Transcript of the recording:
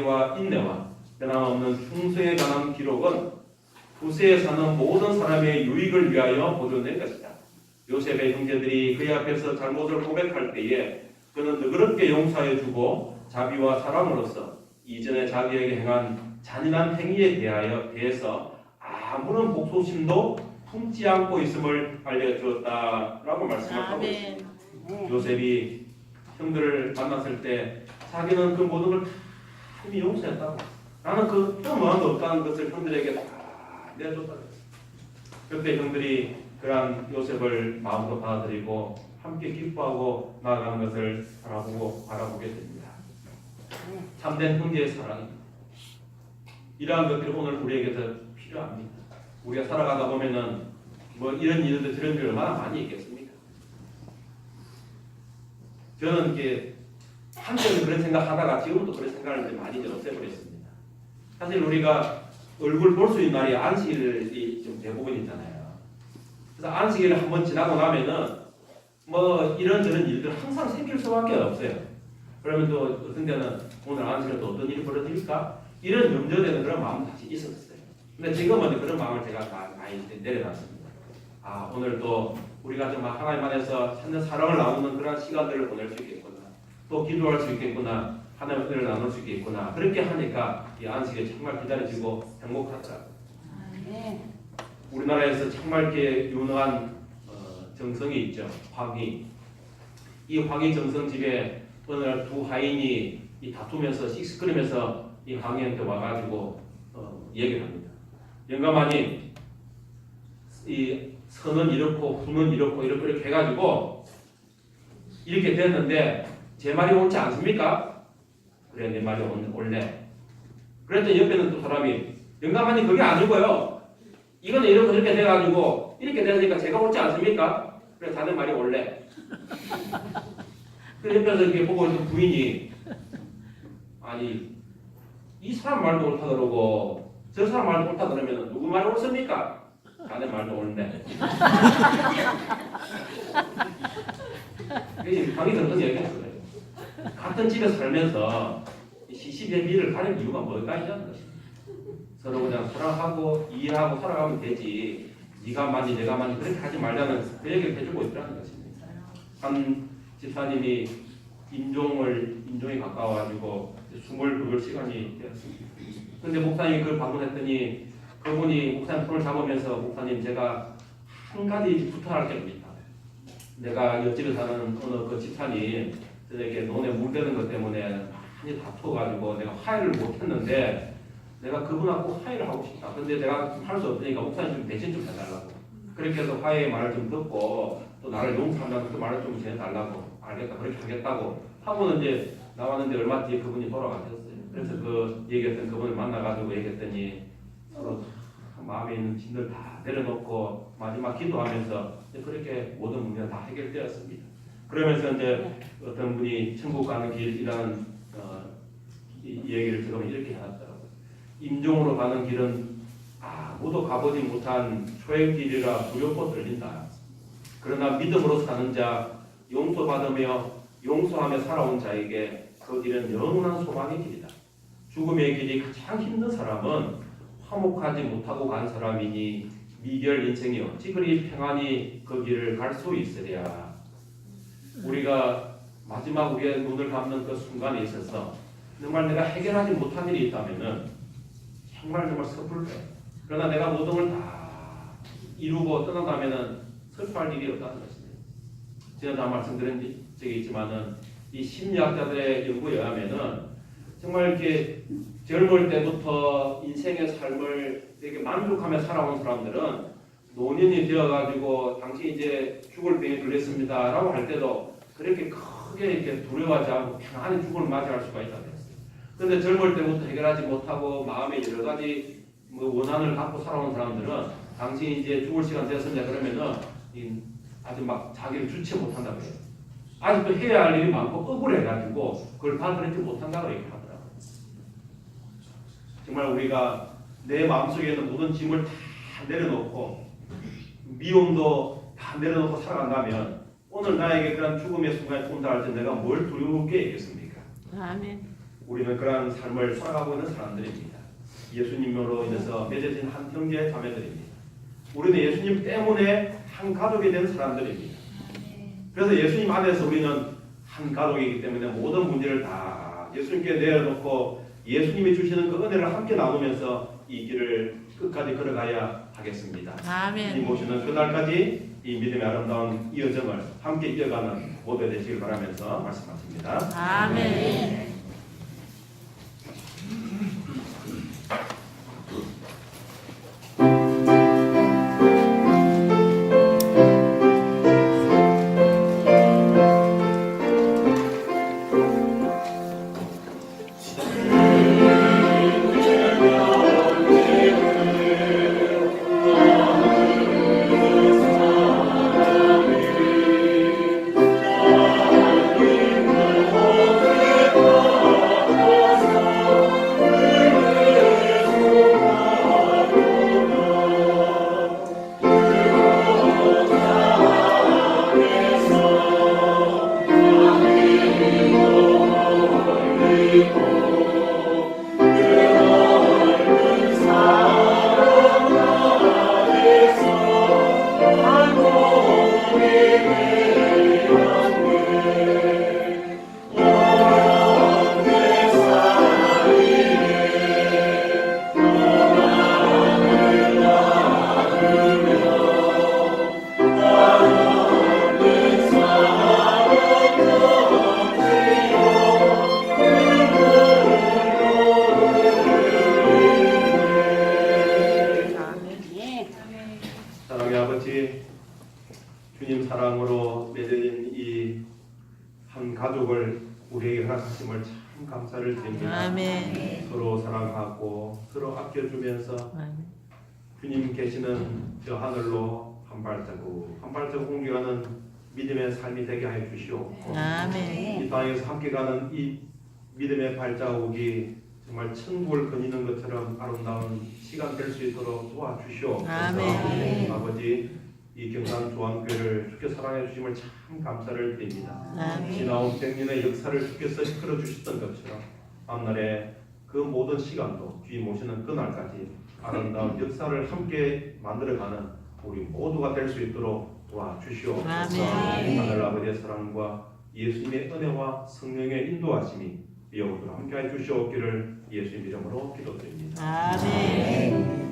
와 인내와 변함없는 충성에 관한 기록은 후세에 사는 모든 사람의 유익을 위하여 보존된 것이다. 요셉의 형제들이 그의 앞에서 잘못을 고백할 때에 그는 너그럽게 용서해 주고 자비와 사랑으로서 이전에 자기에게 행한 잔인한 행위에 대하여 대해서 아무런 복소심도 품지 않고 있음을 알려주었다라고 말씀하고 있습니다. 요셉이 형들을 만났을 때 자기는 그 모든 걸다 이미 용서했다고 나는 그 또무한도 없다는 것을 형들에게 다 내줬다. 그때 형들이 그러한 요셉을 마음으로 받아들이고 함께 기뻐하고 나아가는 것을 바라보고 바라보게 됩니다. 참된 형제의 사랑입니다. 이러한 것들이 오늘 우리에게도 필요합니다. 우리가 살아가다 보면은 뭐 이런 일들 저런 일 얼마나 많이 있겠습니까? 저는 이렇게 한때는 그런 생각하다가 지금도 그런 생각을 많이 없애버렸습니다. 사실 우리가 얼굴 볼 수 있는 날이 안식일이 좀 대부분이잖아요. 그래서 안식일을 한번 지나고 나면은 뭐 이런저런 일들 항상 생길 수밖에 없어요. 그러면 또 어떤 때는 오늘 안식일 또 어떤 일이 벌어질까? 이런 염려되는 그런 마음 다시 있었어요. 근데 지금은 그런 마음을 제가 다 많이 내려놨습니다. 아 오늘 또 우리가 좀 하나님 안에서 찾는 사랑을 나누는 그런 시간들을 보낼 수 있겠구나. 또 기도할 수 있겠구나. 하나님의 은혜를 나눌 수 있겠구나. 그렇게 하니까 이 안식이 정말 기다려지고 행복하더라고요. 아멘. 우리나라에서 정말 유능한 어, 정성이 있죠. 황희. 이 황희 정성 집에 어느 날 두 하인이 이 다투면서 씩씩거리면서 이 황희한테 와가지고 어, 얘기를 합니다. 영감하니 이 선은 이렇고 후는 이렇고 이렇게 이렇게 해가지고 이렇게 됐는데 제 말이 옳지 않습니까? 그래 내 말이 옳- 옳네. 그랬더니 옆에는 또 사람이 영감하니 그게 아니고요. 이거는 이렇게 이렇게 돼가지고 이렇게 되니까 제가 옳지 않습니까? 그래 자네 말이 옳네. 그 옆에서 이렇게 보고 있는 부인이 아니 이 사람 말도 옳다 그러고 저 사람 말도 옳다 그러면 누구 말이 옳습니까? 자네 말도 옳네. 이 강의 들은 얘기했어요. 같은 집에 살면서 시시배비를 가는 이유가 뭘까 이런. 서로 그냥 사랑하고 이해하고 살아가면 되지. 네가 많이 내가 많이 그렇게 하지 말자는 그 얘기를 해주고 있다는 것입니다. 한 집사님이 임종을 임종이 가까워가지고 숨을 긁을 시간이 되었습니다. 근데 목사님이 그걸 방문했더니 그분이 목사님 손을 잡으면서 목사님 제가 한 가지 부탁할 게 있다. 내가 옆집에 사는 어느 그 집사님 저에게 논에 물대는 것 때문에 많이 다투어가지고 내가 화해를 못했는데 내가 그분하고 화해를 하고 싶다. 근데 내가 할 수 없으니까 목사님 좀 대신 좀 해달라고. 그렇게 해서 화해의 말을 좀 듣고 또 나를 용서한다고 그 말을 좀 전해달라고. 알겠다. 그렇게 하겠다고. 하고는 이제 나왔는데 얼마 뒤에 그분이 돌아가셨어요. 그래서 그 얘기했던 그분을 만나가지고 얘기했더니 서로 마음에 있는 짐들 다 내려놓고 마지막 기도하면서 그렇게 모든 문제가 다 해결되었습니다. 그러면서 이제 어떤 분이 천국 가는 길이라는 어, 이, 이 얘기를 들으면 이렇게 해놨더라고요. 임종으로 가는 길은 아무도 가보지 못한 초행길이라 두렵고 떨린다. 그러나 믿음으로 사는 자, 용서받으며 용서하며 살아온 자에게 그 길은 영원한 소망의 길이다. 죽음의 길이 가장 힘든 사람은 화목하지 못하고 간 사람이니 미결 인생이 어찌 그리 평안히 그 길을 갈 수 있으랴. 우리가 마지막 우리의 눈을 감는 그 순간에 있어서 정말 내가 해결하지 못한 일이 있다면은 정말 정말 거예요. 그러나 내가 모든 걸 다 이루고 떠난다면은 슬퍼할 일이 없다는 것입니다. 제가 다 말씀드린 적이 있지만은 이 심리학자들의 연구에 의하면은 정말 이렇게 젊을 때부터 인생의 삶을 되게 만족하며 살아온 사람들은 노년이 되어가지고 당시 이제 죽을 병에 걸렸습니다라고 할 때도 그렇게 크게 이렇게 두려워하지 않고 편안히 죽음을 맞이할 수가 있다고 했어요. 그런데 젊을 때부터 해결하지 못하고 마음에 여러 가지 뭐 원한을 갖고 살아온 사람들은 당시 이제 죽을 시간 되었습니다 그러면은 이 아주 막 자기를 주체 못한다고 해요. 아직도 해야 할 일이 많고 억울해가지고 그걸 받아들이지 못한다고 얘기하더라고요. 정말 우리가 내 마음속에 있는 모든 짐을 다 내려놓고 미움도 다 내려놓고 살아간다면 오늘 나에게 그런 죽음의 순간이 온다 할때 내가 뭘 두려울 게 있겠습니까? 아멘. 우리는 그러한 삶을 살아가고 있는 사람들입니다. 예수님으로 인해서 맺어진 한 형제 자매들입니다. 우리는 예수님 때문에 한 가족이 된 사람들입니다. 그래서 예수님 안에서 우리는 한 가족이기 때문에 모든 문제를 다 예수님께 내려놓고 예수님이 주시는 그 은혜를 함께 나누면서 이 길을 끝까지 걸어가야 하겠습니다. 이 아멘. 모시는 그날까지 이 믿음의 아름다운 이 여정을 함께 이어가는 모두 되시길 바라면서 말씀하십니다. 아멘. 사랑 주님 사랑으로 맺어진 이 한 가족을 우리에게 허락하심을 참 감사를 드립니다. 아멘. 서로 사랑하고 서로 아껴주면서 주님 계시는 저 하늘로 한 발자국 한 발자국 옮겨가는 믿음의 삶이 되게 하여 주시옵고 아멘. 이 땅에서 함께 가는 이 믿음의 발자국이 정말 천국을 거니는 것처럼 아름다운 시간 될 수 있도록 도와주시옵소서 아멘. 아버지 이 경산 조한교회를 주께 사랑해 주심을 참 감사를 드립니다 아멘. 지나온 백년의 역사를 주께서 이끌어 주셨던 것처럼 앞날에 그 모든 시간도 주님 오시는 그날까지 아름다운 역사를 함께 만들어가는 우리 모두가 될 수 있도록 도와주시옵소서 아멘. 하늘 아버지의 사랑과 예수님의 은혜와 성령의 인도하심이 영원토록 함께하여 주시옵기를 예수님 이름으로 기도드립니다. 아멘.